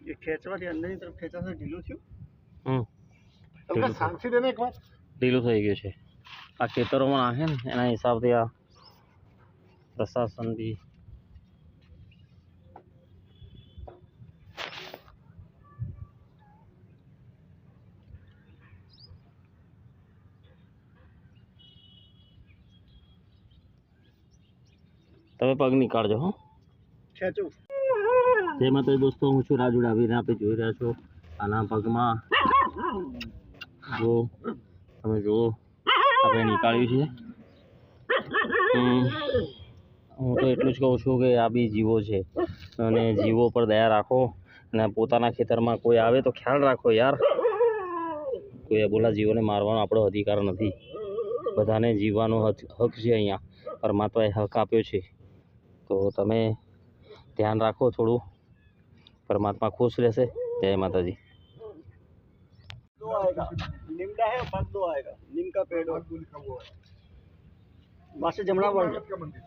એ ખેંચવાથી અંદરની તરફ ખેંચાશે ઢીલું થયું? હમ. તમને શાંતિ દેને એકવાર? ઢીલું થઈ ગયું છે. આ ખેતરોમાં નાખે ને એના હિસાબથી આ પ્રશાસન બી તમે પગ નીકાળજો હો. ખેંચું. જય માતાજી દોસ્તો, હું છું રાજુ ડાભીને આપણે જોઈ રહ્યા છો આના પગમાં. જો તમે જુઓ, આપણે નીકાળ્યું છે. હું તો એટલું જ કહું છું કે આ બી જીવો છે. અને જીવો પર દયા રાખો. અને પોતાના ખેતરમાં કોઈ આવે તો ખ્યાલ રાખો યાર. કોઈ અબોલા જીવોને મારવાનો આપણો અધિકાર નથી. બધાને જીવવાનો હક છે અહીંયા. પરમાત્માએ હક આપ્યો છે. તો તમે ધ્યાન રાખો થોડું. પરમાત્મા ખુશ રહેશે જય માતાજી दो आएगा निमडा है बस दो आएगा नीम का पेड़ हो लिखा हुआ है वहाँ से जमना पड़ का मंदिर